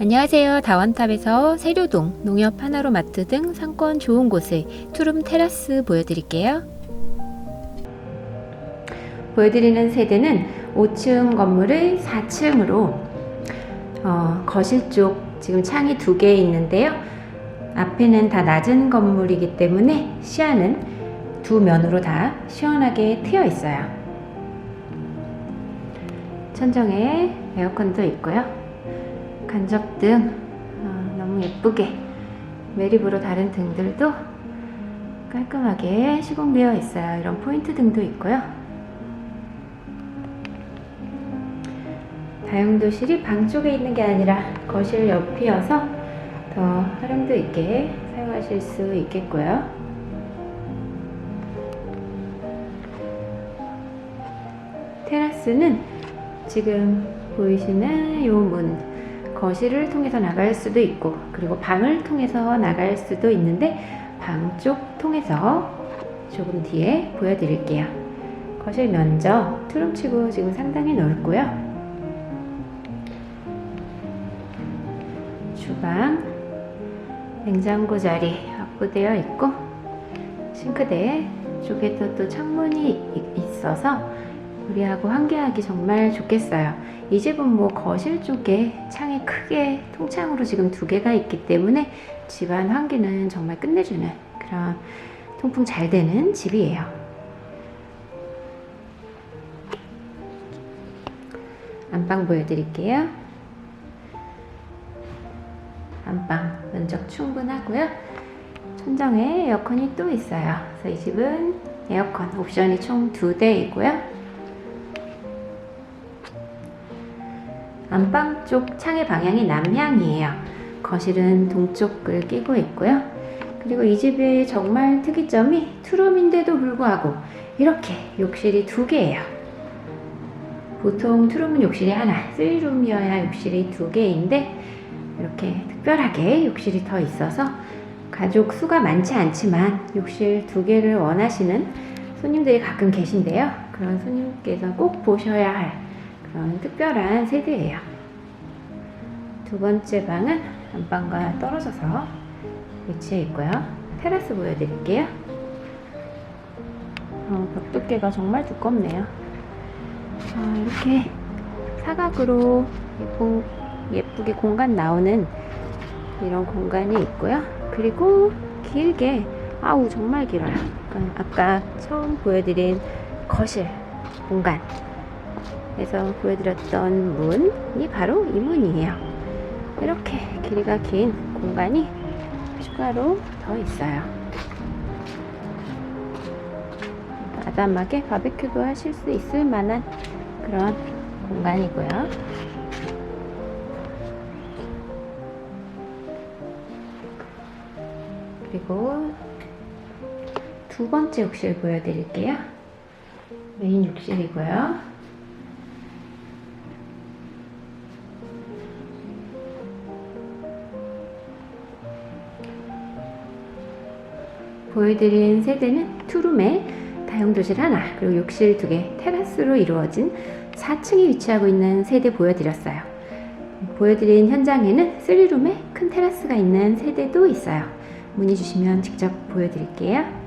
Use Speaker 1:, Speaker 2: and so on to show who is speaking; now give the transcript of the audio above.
Speaker 1: 안녕하세요. 다원탑에서 세류동, 농협 하나로 마트 등 상권 좋은 곳을 투룸 테라스 보여드릴게요. 보여드리는 세대는 5층 건물의 4층으로 어, 거실 쪽 지금 창이 두 개 있는데요. 앞에는 다 낮은 건물이기 때문에 시야는 두 면으로 다 시원하게 트여 있어요. 천정에 에어컨도 있고요. 간접등 어, 너무 예쁘게 매립으로 다른 등들도 깔끔하게 시공되어 있어요. 이런 포인트 등도 있고요. 다용도실이 방 쪽에 있는 게 아니라 거실 옆이어서 더 활용도 있게 사용하실 수 있겠고요. 테라스는 지금 보이시는 이 문 거실을 통해서 나갈 수도 있고 그리고 방을 통해서 나갈 수도 있는데 방 쪽 통해서 조금 뒤에 보여드릴게요. 거실 면적 투룸치고 지금 상당히 넓고요. 주방 냉장고 자리 확보되어 있고 싱크대 쪽에도 또 창문이 이- 있어서 우리하고 환기하기 정말 좋겠어요. 이 집은 뭐 거실 쪽에 창이 크게 통창으로 지금 두 개가 있기 때문에 집안 환기는 정말 끝내주는 그런 통풍 잘 되는 집이에요. 안방 보여드릴게요. 안방 면적 충분하고요. 천장에 에어컨이 또 있어요. 그래서 이 집은 에어컨 옵션이 총 두 대이고요. 안방 쪽 창의 방향이 남향이에요. 거실은 동쪽을 끼고 있고요. 그리고 이 집의 정말 특이점이 투룸인데도 불구하고 이렇게 욕실이 두 개예요. 보통 투룸은 욕실이 하나, 쓰리룸이어야 욕실이 두 개인데 이렇게 특별하게 욕실이 더 있어서 가족 수가 많지 않지만 욕실 두 개를 원하시는 손님들이 가끔 계신데요. 그런 손님께서 꼭 보셔야 할 그런 특별한 세대예요. 두 번째 방은 안방과 떨어져서 위치해 있고요. 테라스 보여드릴게요. 어, 벽 두께가 정말 두껍네요. 아, 이렇게 사각으로 예쁜, 예쁘게 공간 나오는 이런 공간이 있고요. 그리고 길게 아우 정말 길어요. 아까 처음 보여드린 거실 공간 에서 보여드렸던 문이 바로 이 문이에요. 이렇게 길이가 긴 공간이 추가로 더 있어요. 아담하게 바베큐도 하실 수 있을 만한 그런 공간이고요. 그리고 두 번째 욕실 보여드릴게요. 메인 욕실이고요. 보여드린 세대는 투룸에 다용도실 하나, 그리고 욕실 두 개, 테라스로 이루어진 4층에 위치하고 있는 세대 보여드렸어요. 보여드린 현장에는 3룸에 큰 테라스가 있는 세대도 있어요. 문의 주시면 직접 보여드릴게요.